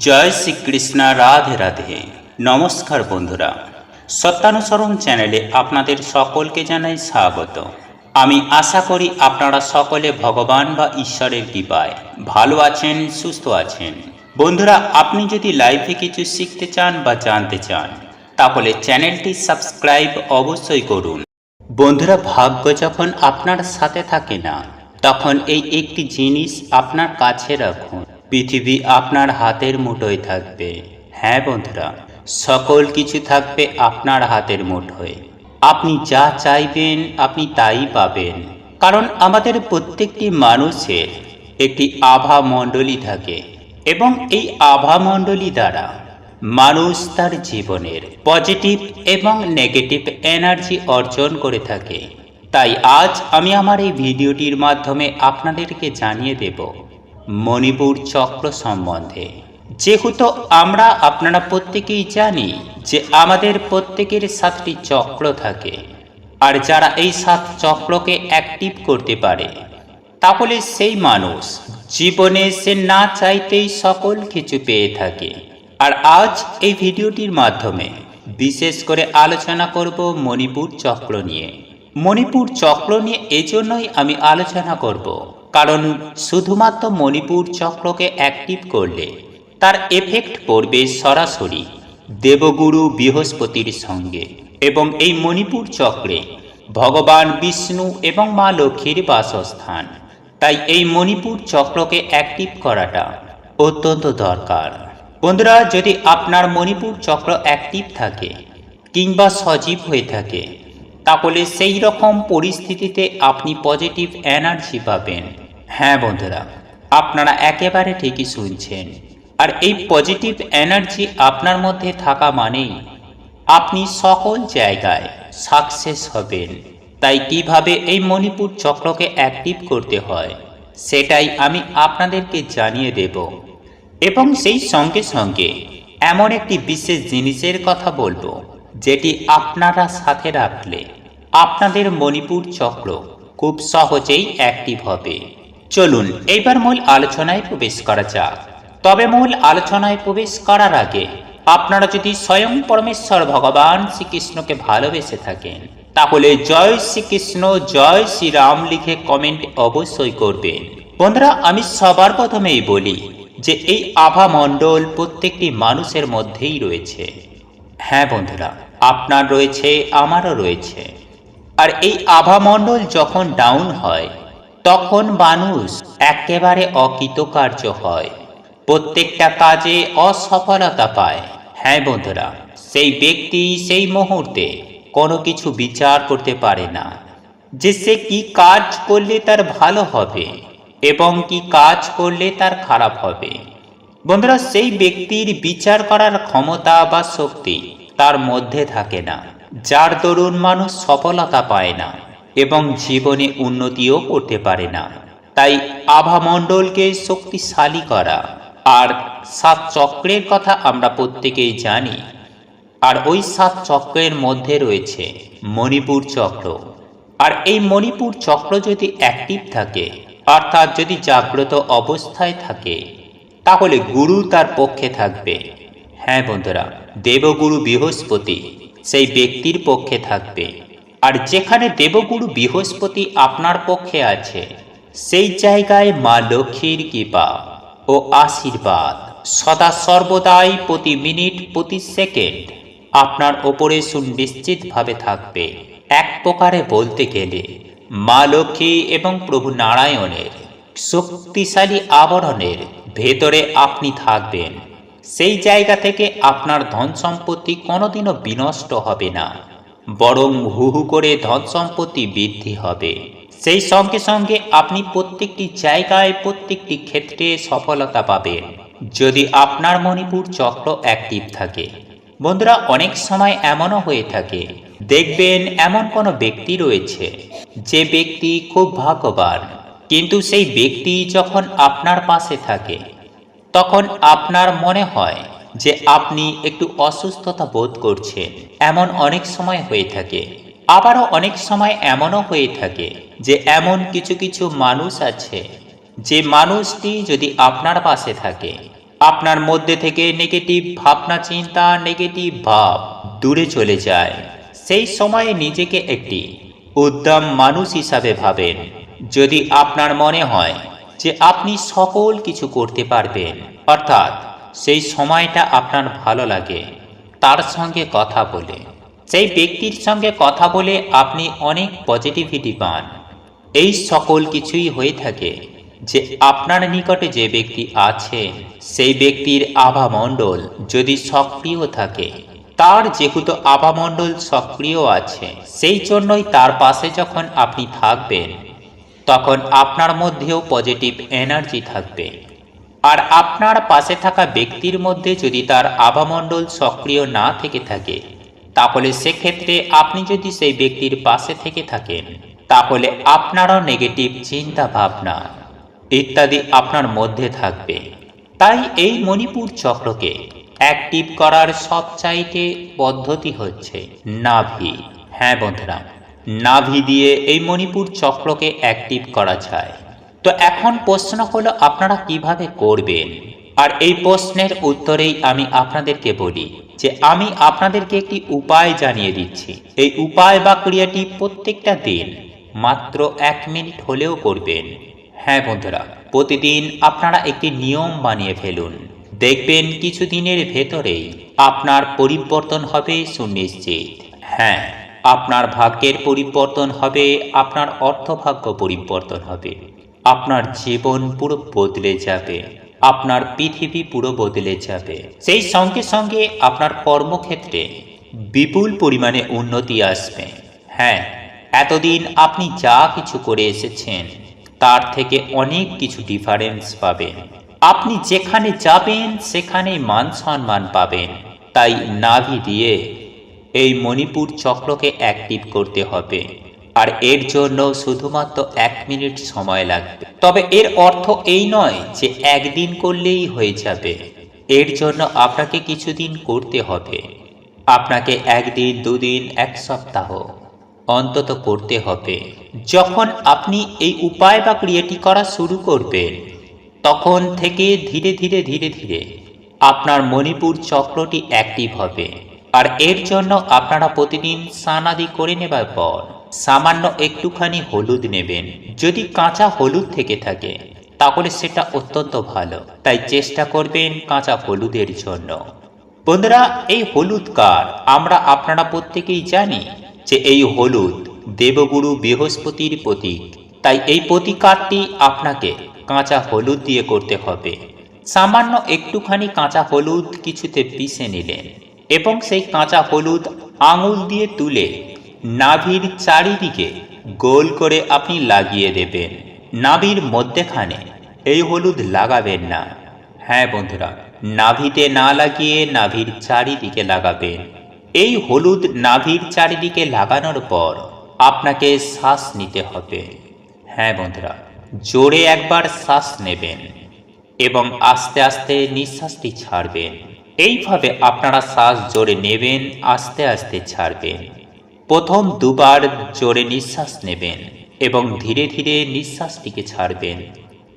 জয় শ্রীকৃষ্ণ, রাধে রাধে। নমস্কার বন্ধুরা। সত্যানুসরণ চ্যানেলে আপনাদের সকলকে জানাই স্বাগত। আমি আশা করি আপনারা সকলে ভগবান বা ঈশ্বরের কৃপায় ভালো আছেন, সুস্থ আছেন। বন্ধুরা, আপনি যদি লাইফে কিছু শিখতে চান বা জানতে চান, তাহলে চ্যানেলটি সাবস্ক্রাইব অবশ্যই করুন। বন্ধুরা ভাগ্য যখন আপনার সাথে থাকে না, তখন এই একটি জিনিস আপনার কাছে রাখুন। পৃথিবী আপনার হাতের মুঠোয় থাকবে। হ্যাঁ বন্ধুরা, সকল কিছু থাকবে আপনার হাতের মুঠোয়। আপনি যা চাইবেন, আপনি তাই পাবেন। কারণ আমাদের প্রত্যেকটি মানুষের একটি আভা মণ্ডলী থাকে এবং এই আভা মণ্ডলী দ্বারা মানুষ তার জীবনের পজিটিভ এবং নেগেটিভ এনার্জি অর্জন করে থাকে। তাই আজ আমি আমার এই ভিডিওটির মাধ্যমে আপনাদেরকে জানিয়ে দেব মণিপুর চক্র সম্বন্ধে। যেহেতু আমরা আপনারা প্রত্যেকেই জানি যে আমাদের প্রত্যেকের সাতটি চক্র থাকে, আর যারা এই সাত চক্রকে অ্যাক্টিভ করতে পারে, তাহলে সেই মানুষ জীবনে সে না চাইতেই সকল কিছু পেয়ে থাকে। আর আজ এই ভিডিওটির মাধ্যমে বিশেষ করে আলোচনা করব মণিপুর চক্র নিয়ে। মণিপুর চক্র নিয়ে এজন্যই আমি আলোচনা করব কারণ শুধুমাত্র মণিপুর চক্রকে অ্যাক্টিভ করলে তার এফেক্ট পড়বে সরাসরি দেবগুরু বৃহস্পতির সঙ্গে। এবং এই মণিপুর চক্রে ভগবান বিষ্ণু এবং মা লক্ষ্মীর বাসস্থান। তাই এই মণিপুর চক্রকে অ্যাক্টিভ করাটা অত্যন্ত দরকার। বন্ধুরা, যদি আপনার মণিপুর চক্র অ্যাক্টিভ থাকে কিংবা সজীব হয়ে থাকে, তাহলে সেই রকম পরিস্থিতিতে আপনি পজিটিভ এনার্জি পাবেন। হ্যাঁ বন্ধুরা, আপনারা একেবারে ঠিকই শুনছেন। আর এই পজিটিভ এনার্জি আপনার মধ্যে থাকা মানেই আপনি সকল জায়গায় সাকসেস হবেন। তাই কীভাবে এই মণিপুর চক্রকে অ্যাক্টিভ করতে হয়, সেটাই আমি আপনাদেরকে জানিয়ে দেব। এবং সেই সঙ্গে সঙ্গে এমন একটি বিশেষ জিনিসের কথা বলব, যেটি আপনারা সাথে রাখলে আপনাদের মণিপুর চক্র খুব সহজেই অ্যাক্টিভ হবে। চলুন এইবার মূল আলোচনায় প্রবেশ করা যাক। তবে মূল আলোচনায় প্রবেশ করার আগে, আপনারা যদি স্বয়ং পরমেশ্বর ভগবান শ্রীকৃষ্ণকে ভালোবেসে থাকেন, তাহলে জয় শ্রীকৃষ্ণ, জয় শ্রীরাম লিখে কমেন্ট অবশ্যই করবেন। বন্ধুরা, আমি সবার প্রথমেই বলি যে এই আভা মণ্ডল প্রত্যেকটি মানুষের মধ্যেই রয়েছে। হ্যাঁ বন্ধুরা, আপনার রয়েছে, আমারও রয়েছে। আর এই আভা মণ্ডল যখন ডাউন হয় তখন মানুষ একেবারে অকৃতকার্য হয়। প্রত্যেকটা কাজে অসফলতা পায়। হ্যাঁ বন্ধুরা, সেই ব্যক্তি সেই মুহূর্তে কোনো কিছু বিচার করতে পারে না। যে সে কি কাজ করলে তার ভালো হবে এবং কি কাজ করলে তার খারাপ হবে। বন্ধুরা, সেই ব্যক্তির বিচার করার ক্ষমতা বা শক্তি তার মধ্যে থাকে না। যার দরুন মানুষ সফলতা পায় না। এবং জীবনে উন্নতিও করতে পারে না। তাই আভামণ্ডলকে শক্তিশালী করা। আর সাত চক্রের কথা আমরা প্রত্যেকেই জানি। আর ওই সাত চক্রের মধ্যে রয়েছে মণিপুর চক্র। আর এই মণিপুর চক্র যদি অ্যাক্টিভ থাকে, অর্থাৎ যদি জাগ্রত অবস্থায় থাকে, তাহলে গুরু তার পক্ষে থাকবে। হ্যাঁ বন্ধুরা, দেবগুরু বৃহস্পতি সেই ব্যক্তির পক্ষে থাকবে। আর যেখানে দেবগুরু বৃহস্পতি আপনার পক্ষে আছে, সেই জায়গায় মা লক্ষ্মীর কৃপা ও আশীর্বাদ সদা সর্বদাই প্রতি মিনিট, প্রতি সেকেন্ড আপনার ওপরে সুনিশ্চিতভাবে থাকবে। এক প্রকারে বলতে গেলে, মা লক্ষ্মী এবং প্রভু নারায়ণের শক্তিশালী আবরণের ভেতরে আপনি থাকবেন। সেই জায়গা থেকে আপনার ধন সম্পত্তি কোনোদিনও বিনষ্ট হবে না। বরং হু হু করে ধন সম্পত্তি বৃদ্ধি হবে। সেই সঙ্গে সঙ্গে আপনি প্রত্যেকটি জায়গায় প্রত্যেকটি ক্ষেত্রে সফলতা পাবেন। যদি আপনার মণিপুর চক্র অ্যাক্টিভ থাকে। বন্ধুরা, অনেক সময় এমনও হয়ে থাকে। দেখবেন এমন কোনো ব্যক্তি রয়েছে, যে ব্যক্তি খুব ভাগ্যবান। কিন্তু সেই ব্যক্তি যখন আপনার পাশে থাকে, তখন আপনার মনে হয় যে আপনি একটু অসুস্থতা বোধ করছেন। এমন অনেক সময় হয়ে থাকে। আবারও অনেক সময় এমনও হয়ে থাকে যে এমন কিছু কিছু মানুষ আছে। যে মানুষটি যদি আপনার পাশে থাকে, আপনার মধ্যে থেকে নেগেটিভ ভাবনা, চিন্তা নেগেটিভ ভাব দূরে চলে যায়। সেই সময়ে নিজেকে একটি উদ্যম মানুষ হিসাবে ভাবেন। যদি আপনার মনে হয় যে আপনি সকল কিছু করতে পারবেন, অর্থাৎ সেই সময়টা আপনার ভালো লাগে। তার সঙ্গে কথা বলে। সেই ব্যক্তির সঙ্গে কথা বলে আপনি অনেক পজিটিভিটি পান। এই সকল কিছুই হয়ে থাকে যে আপনার নিকটে যে ব্যক্তি আছে, সেই ব্যক্তির আভামণ্ডল যদি সক্রিয় থাকে, তার যেহেতু আভামণ্ডল সক্রিয় আছে, সেই জন্যই তার পাশে যখন আপনি থাকবেন, তখন আপনার মধ্যেও পজিটিভ এনার্জি থাকবে। আর আপনার পাশে থাকা ব্যক্তির মধ্যে যদি তার আভামণ্ডল সক্রিয় না থেকে থাকে, তাহলে সেক্ষেত্রে আপনি যদি সেই ব্যক্তির পাশে থেকে থাকেন, তাহলে আপনারও নেগেটিভ চিন্তা ভাবনা ইত্যাদি আপনার মধ্যে থাকবে। তাই এই মণিপুর চক্রকে অ্যাক্টিভ করার সবচাইতে পদ্ধতি হচ্ছে নাভি। হ্যাঁ বন্ধুরা, নাভি দিয়ে এই মণিপুর চক্রকে অ্যাক্টিভ করা যায়। তো এখন প্রশ্ন হলো, আপনারা কীভাবে করবেন? আর এই প্রশ্নের উত্তরেই আমি আপনাদেরকে বলি যে, আমি আপনাদেরকে একটি উপায় জানিয়ে দিচ্ছি। এই উপায় বা ক্রিয়াটি প্রত্যেকটা দিন মাত্র এক মিনিট হলেও করবেন। হ্যাঁ বন্ধুরা, প্রতিদিন আপনারা একটি নিয়ম বানিয়ে ফেলুন। দেখবেন কিছুদিনের ভেতরেই আপনার পরিবর্তন হবে সুনিশ্চিত। হ্যাঁ আপনার ভাগ্যের পরিবর্তন হবে, আপনার অর্থভাগ্য পরিবর্তন হবে। আপনার জীবন পুরো বদলে যাবে, আপনার পৃথিবী পুরো বদলে যাবে। সেই সঙ্গে সঙ্গে আপনার কর্মক্ষেত্রে বিপুল পরিমাণে উন্নতি আসবে। হ্যাঁ এতদিন আপনি যা কিছু করে এসেছেন, তার থেকে অনেক কিছু ডিফারেন্স পাবেন। আপনি যেখানে যাবেন সেখানে মান সম্মান পাবেন। তাই নাভি দিয়ে এই মণিপুর চক্রকে অ্যাক্টিভ করতে হবে। আর এর জন্য শুধুমাত্র এক মিনিট সময় লাগবে। তবে এর অর্থ এই নয় যে একদিন করলেই হয়ে যাবে। এর জন্য আপনাকে কিছুদিন করতে হবে। আপনাকে একদিন, দুদিন, এক সপ্তাহ অন্তত করতে হবে। যখন আপনি এই উপায় বা ক্রিয়াটি করা শুরু করবেন, তখন থেকে ধীরে ধীরে ধীরে ধীরে আপনার মণিপুর চক্রটি অ্যাক্টিভ হবে। আর এর জন্য আপনারা প্রতিদিন স্নানাদি করে নেবার পর সামান্য একটুখানি হলুদ নেবেন। যদি কাঁচা হলুদ থেকে থাকে, তাহলে সেটা অত্যন্ত ভালো। তাই চেষ্টা করবেন কাঁচা হলুদের জন্য। বন্ধুরা, এই হলুদ কার? আমরা আপনারা প্রত্যেকেই জানি যে এই হলুদ দেবগুরু বৃহস্পতির প্রতীক। তাই এই প্রতিকারটি আপনাকে কাঁচা হলুদ দিয়ে করতে হবে। সামান্য একটুখানি কাঁচা হলুদ কিছুতে পিষে নিলেন এবং সেই কাঁচা হলুদ আঙুল দিয়ে তুলে নাভির চারিদিকে গোল করে আপনি লাগিয়ে দেবেন। নাভির মধ্যেখানে এই হলুদ লাগাবেন না। হ্যাঁ বন্ধুরা, নাভিতে না লাগিয়ে নাভির চারিদিকে লাগাবেন। এই হলুদ নাভির চারিদিকে লাগানোর পর আপনাকে শ্বাস নিতে হবে। হ্যাঁ বন্ধুরা, জোরে একবার শ্বাস নেবেন এবং আস্তে আস্তে নিঃশ্বাসটি ছাড়বেন। এইভাবে আপনারা শ্বাস জোরে নেবেন, আস্তে আস্তে ছাড়বেন। প্রথম দুবার জোরে নিঃশ্বাস নেবেন এবং ধীরে ধীরে নিঃশ্বাসটিকে ছাড়বেন।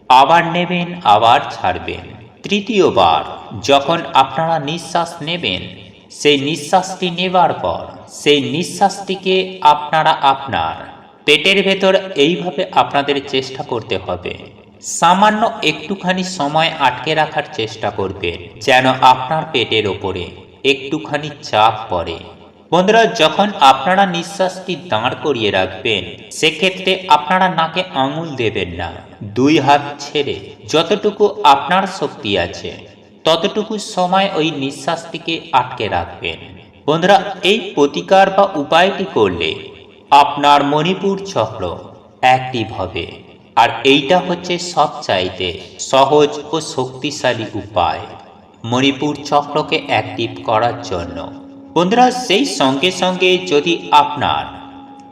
আবার নেবেন, আবার ছাড়বেন। তৃতীয়বার, যখন আপনারা নিঃশ্বাস নেবেন, সেই নিঃশ্বাসটি নেবার পর, সেই নিঃশ্বাসটিকে আপনারা আপনার পেটের ভেতর এইভাবে আপনাদের চেষ্টা করতে হবে। সামান্য একটুখানি সময় আটকে রাখার চেষ্টা করবেন, যেন আপনার পেটের ওপরে একটুখানি চাপ পড়ে। বন্ধুরা, যখন আপনারা নিঃশ্বাসটি দাঁড় করিয়ে রাখবেন, সেক্ষেত্রে আপনারা নাকে আঙুল দেবেন না। দুই হাত ছেড়ে যতটুকু আপনার শক্তি আছে, ততটুকু সময় ওই নিঃশ্বাসটিকে আটকে রাখবেন। বন্ধুরা, এই প্রতিকার বা উপায়টি করলে আপনার মণিপুর চক্র অ্যাক্টিভ হবে। আর এইটা হচ্ছে সবচাইতে সহজ ও শক্তিশালী উপায় মণিপুর চক্রকে অ্যাক্টিভ করার জন্য। বন্ধুরা, সেই সঙ্গে সঙ্গে যদি আপনার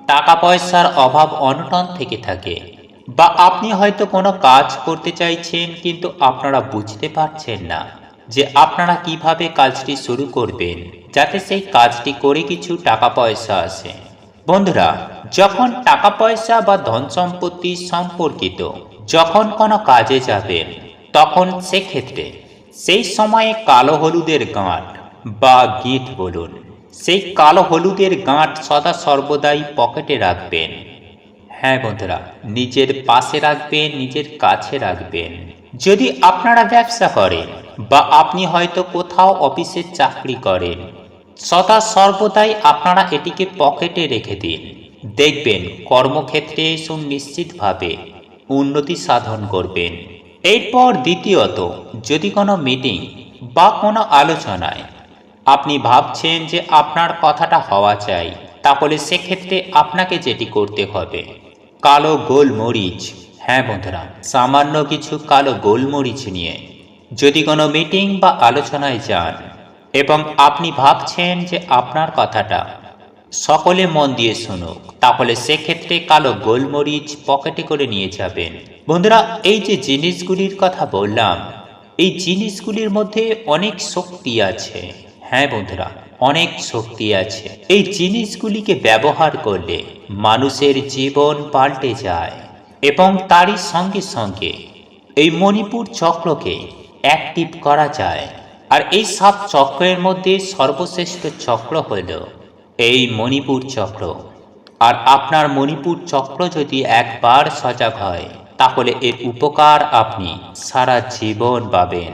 টাকা পয়সার অভাব অনটন থেকে থাকে বা আপনি হয়তো কোনো কাজ করতে চাইছেন কিন্তু আপনারা বুঝতে পারছেন না যে আপনারা কীভাবে কাজটি শুরু করবেন যাতে সেই কাজটি করে কিছু টাকা পয়সা আসে। বন্ধুরা, যখন টাকা পয়সা বা ধন সম্পত্তি সম্পর্কিত যখন কোনো কাজে যাবেন, তখন সেক্ষেত্রে সেই সময়ে কালো হলুদের গাঁট বা গিট বলুন। সেই কালো হলুদের গাঁট সদা সর্বদাই পকেটে রাখবেন। হ্যাঁ বন্ধুরা, নিজের পাশে রাখবেন, নিজের কাছে রাখবেন। যদি আপনারা ব্যবসা করেন বা আপনি হয়তো কোথাও অফিসে চাকরি করেন, সদা সর্বদাই আপনারা এটিকে পকেটে রেখে দিন। দেখবেন কর্মক্ষেত্রে সুনিশ্চিতভাবে উন্নতি সাধন করবেন। এরপর দ্বিতীয়ত, যদি কোনো মিটিং বা কোনো আলোচনায় আপনি ভাবছেন যে আপনার কথাটা হওয়া চাই, তাহলে সেক্ষেত্রে আপনাকে যেটি করতে হবে, কালো গোলমরিচ। হ্যাঁ বন্ধুরা, সামান্য কিছু কালো গোলমরিচ নিয়ে যদি কোনো মিটিং বা আলোচনায় যান এবং আপনি ভাবছেন যে আপনার কথাটা সকলে মন দিয়ে শুনুক, তাহলে সেক্ষেত্রে কালো গোলমরিচ পকেটে করে নিয়ে যাবেন। বন্ধুরা, এই যে জিনিসগুলির কথা বললাম, এই জিনিসগুলির মধ্যে অনেক শক্তি আছে। হ্যাঁ বন্ধুরা, অনেক শক্তি আছে। এই জিনিসগুলিকে ব্যবহার করলে মানুষের জীবন পাল্টে যায় এবং তারই সঙ্গে সঙ্গে এই মণিপুর চক্রকে অ্যাক্টিভ করা যায়। আর এই সাত চক্রের মধ্যে সর্বশ্রেষ্ঠ চক্র হল এই মণিপুর চক্র। আর আপনার মণিপুর চক্র যদি একবার সজাগ হয়, তাহলে এর উপকার আপনি সারা জীবন পাবেন।